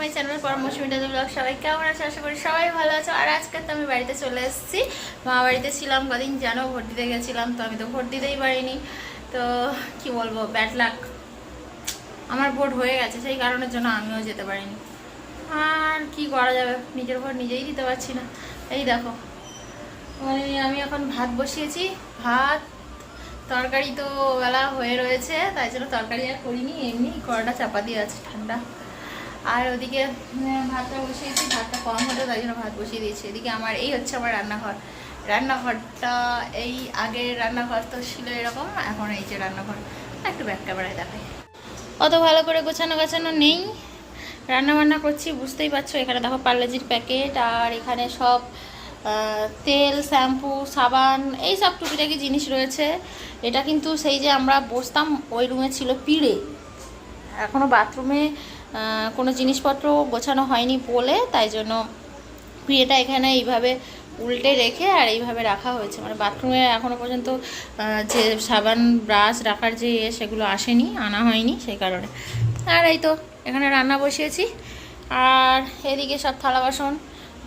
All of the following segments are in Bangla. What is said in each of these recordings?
মাই চ্যানেল পরমশমিটা ব্লগ, সবাই কেমন আছে? আশা করি সবাই ভালো আছো। আর আজকে তো আমি বাড়িতে চলে এসেছি। মা বাড়িতে ছিলাম কদিন, জানো? ভোট দিতে গেছিলাম, তো আমি তো ভোট দিতেই পারিনি। তো কি বলব ব্যাড লাক আমার ভোট হয়ে গেছে, সেই কারণের জন্য আমিও যেতে পারিনি। আর কি করা যাবে? নিজের ভোট নিজেই দিতে পারছি না। এই দেখো মানে আমি এখন ভাত বসিয়েছি। ভাত, তরকারি তো বেলা হয়ে রয়েছে, তাই জন্য তরকারি আর করিনি, এমনি কড়াটা চাপা দিয়ে আছে, ঠান্ডা। আর ওদিকে ভাতটা বসিয়েছি, ভাতটা কম হতো তাই জন্য ভাত বসিয়ে দিয়েছি। এদিকে আমার এই হচ্ছে আমার রান্নাঘর। রান্নাঘরটা এই আগের রান্নাঘর তো ছিল এরকম, এখন এই যে রান্নাঘর, একটু ব্যাক ক্যামেরায় দেখাই। অত ভালো করে গোছানো গাছানো নেই। রান্না বান্না করছি, বুঝতেই পারছ, এখানে দেখো পার্লেজির প্যাকেট, আর এখানে সব তেল, শ্যাম্পু, সাবান, এই সব টুকিটাকি জিনিস রয়েছে। এটা কিন্তু সেই যে আমরা বসতাম, ওই রুমে ছিল পিড়ে। এখনও বাথরুমে কোনো জিনিসপত্র গোছানো হয়নি বলে, তাই জন্য পিড়েটা এখানে এইভাবে উল্টে রেখে আর এইভাবে রাখা হয়েছে। মানে বাথরুমে এখনও পর্যন্ত যে সাবান, ব্রাশ রাখার যে ইয়ে সেগুলো আসেনি, আনা হয়নি সেই কারণে। আর এই তো, এখানে রান্না বসিয়েছি। আর এদিকে সব থালা বাসন,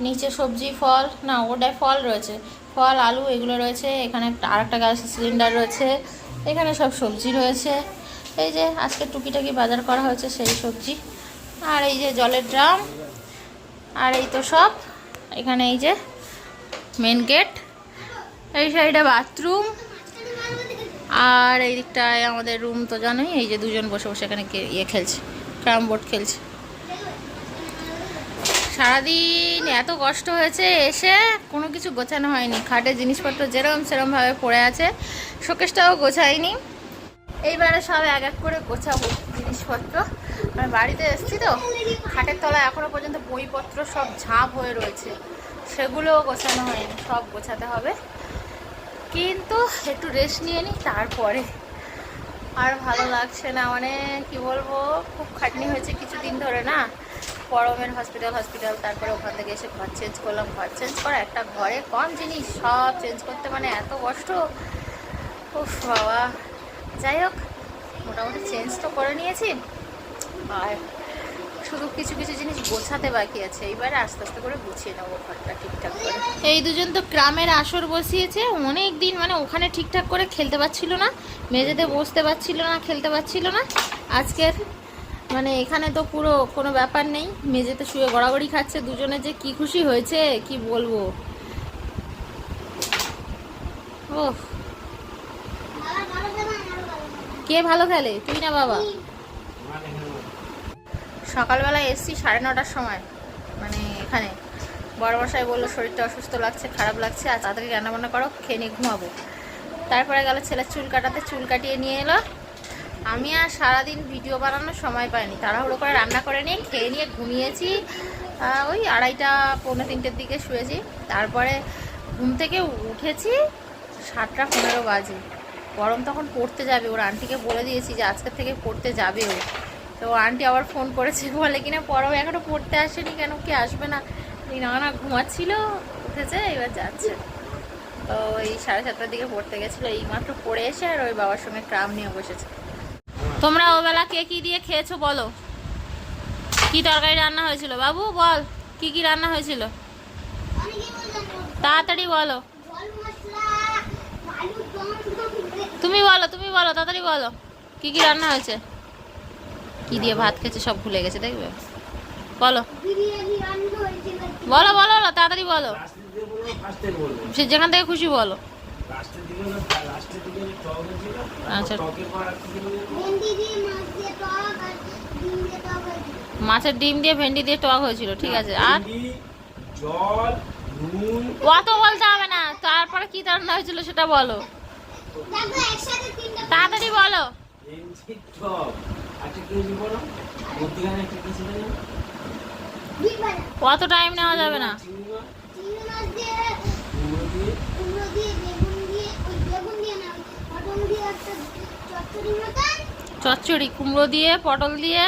নিচে সবজি, ফল, না, ওটায় ফল রয়েছে। ফল, আলু, এগুলো রয়েছে। এখানে আর একটা গ্যাস সিলিন্ডার রয়েছে। এখানে সব সবজি রয়েছে। এই যে আজকে টুকিটাকি বাজার করা হয়েছে সেই সবজি। আর এই যে জলের ড্রাম। আর এই তো সব। এখানে এই যে মেন গেট এই সাইডে বাথরুম আর এই দিকটায় আমাদের রুম তো জানোই, এই যে দুজন বসে বসে এখানে ইয়ে খেলছে, ক্যারাম বোর্ড খেলছে। সারাদিন এত কষ্ট হয়েছে, এসে কোনো কিছু গোছানো হয়নি। খাটের জিনিসপত্র যেরকম সেরকমভাবে পড়ে আছে, শোকেসটাও গোছাইনি এইবারে সব এক এক করে গোছাবো জিনিসপত্র। আমি বাড়িতে এসেছি তো, খাটের তলায় এখনও পর্যন্ত বইপত্র সব ঝাঁপ হয়ে রয়েছে। সেগুলোও গোছানো হয়নি, সব গোছাতে হবে। কিন্তু একটু রেস্ট নিয়ে নিই, তারপরে। আর ভালো লাগছে না মানে কি বলব, খুব খাটনি হয়েছে কিছুদিন ধরে না। পরমের হসপিটাল হসপিটাল তারপরে ওখান থেকে এসে ঘর চেঞ্জ করলাম, ঘর চেঞ্জ করা একটা ঘরে কম জিনিস, সব চেঞ্জ করতে মানে এত কষ্ট। উফ বাবা। যাই হোক, মোটামুটি চেঞ্জ তো করে নিয়েছি। আর শুধু কিছু কিছু জিনিস গোছাতে বাকি আছে। এইবারে আস্তে আস্তে করে গুছিয়ে নেব ঘরটা ঠিকঠাক করে। এই দুজন তো গ্রামের আসর বসিয়েছে। অনেক দিন মানে ওখানে ঠিকঠাক করে খেলতে পারছিল না। মেঝেতে বসতে পারছিল না, খেলতে পারছিল না। আজকের মানে এখানে তো পুরো কোনো ব্যাপার নেই। মেঝেতে শুয়ে গড়াগড়ি খাচ্ছে। দুজনে যে কি খুশি হয়েছে, কি বলব? ও কে ভালো খেলে? তুই না বাবা। সকালবেলা এসছি সাড়ে নটার সময় মানে এখানে। বড় মশাই বলল, শরীরটা অসুস্থ লাগছে, খারাপ লাগছে, আর তাড়াতাড়ি রান্নাবান্না করো, খেয়ে নিয়ে ঘুমাবো। তারপরে গেল ছেলের চুল কাটাতে, চুল কাটিয়ে নিয়ে এলো। আমি আর সারাদিন ভিডিও বানানোর সময় পাইনি। তাড়াহুড়ো করে রান্না করে নিয়ে, খেয়ে নিয়ে ঘুমিয়েছি। ওই আড়াইটা, পৌনে তিনটের দিকে শুয়েছি। তারপরে ঘুম থেকে উঠেছি সাতটা পনেরো বাজে। গরম তখন পড়তে যাবে। ওর আন্টিকে বলে দিয়েছি যে আজকের থেকে পড়তে যাবে ও। তো আন্টি আবার ফোন করেছে, বলে কিনা পরও এখনও পড়তে আসেনি কেন? কি আসবে না? না না ঘুমাচ্ছিল, উঠেছে, এবার যাচ্ছে। তো এই সাড়ে সাতটার দিকে পড়তে গেছিল এই মাত্র পড়ে এসে আর ওই বাবার সঙ্গে ট্রাম নিয়ে বসেছে। তোমরা ওবেলা কে কি দিয়ে খেয়েছো বলো? কি তরকারি রান্না হয়েছিল? বাবু, বল, কি কি রান্না হয়েছিল? তাড়াতাড়ি বলো। তুমি বলো তুমি বলো তাড়াতাড়ি বলো। কি কি রান্না হয়েছে? কি দিয়ে ভাত খেয়েছে সব ভুলে গেছে দেখবে? বলো। বলো বলো বলো, তাড়াতাড়ি বলো। সে যেখান থেকে খুশি বলো। আচ্ছা। মাছের ডিম দিয়ে ভেন্ডি দিয়ে টক হয়েছিল ঠিক আছে। আর? জল নুন। অত বলতে হবে না তারপরে কি রান্না হয়েছিল সেটা বলো। তাড়াতাড়ি বলো ভেন্ডি টক কি হয়েছে বলো মধ্যখানে একটা কি ছিল জানো? অত টাইম নেওয়া যাবে না চচ্চড়ি কুমড়ো দিয়ে পটল দিয়ে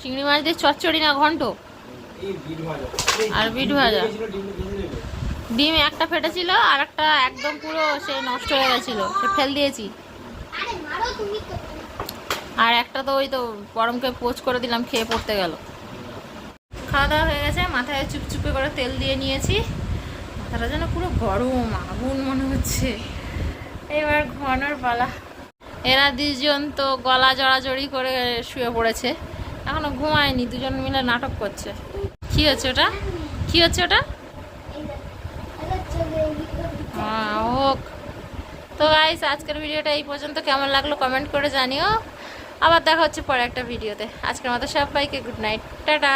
চিংড়ি মাছ দিয়ে চচ্চড়ি না ঘন্ট আর বিট ভাজা। ডিম একটা ফেটেছিল আর একটা একদম পুরো সে নষ্ট হয়ে গেছিল, সে ফেল দিয়েছি। আর একটা তো ওই তো গরমকে পোচ করে দিলাম, খেয়ে পড়তে গেল। খাওয়া দাওয়া হয়ে গেছে, মাথায় চুপচুপে করে তেল দিয়ে নিয়েছি। মাথাটা যেন পুরো গরম, আগুন মনে হচ্ছে। এবার ঘুমানোর পালা। এরা দুজন তো গলা জড়া জড়াজড়ি করে শুয়ে পড়েছে। এখনও ঘুমায়নি, দুজন মিলে নাটক করছে। কি হচ্ছে ওটা? কি হচ্ছে ওটা হ্যাঁ, হোক তো গাইস আজকের ভিডিওটা এই পর্যন্ত। কেমন লাগল কমেন্ট করে জানিও। আবার দেখা হচ্ছে পরে একটা ভিডিওতে। আজকের মতো সবাইকে গুড নাইট টাটা।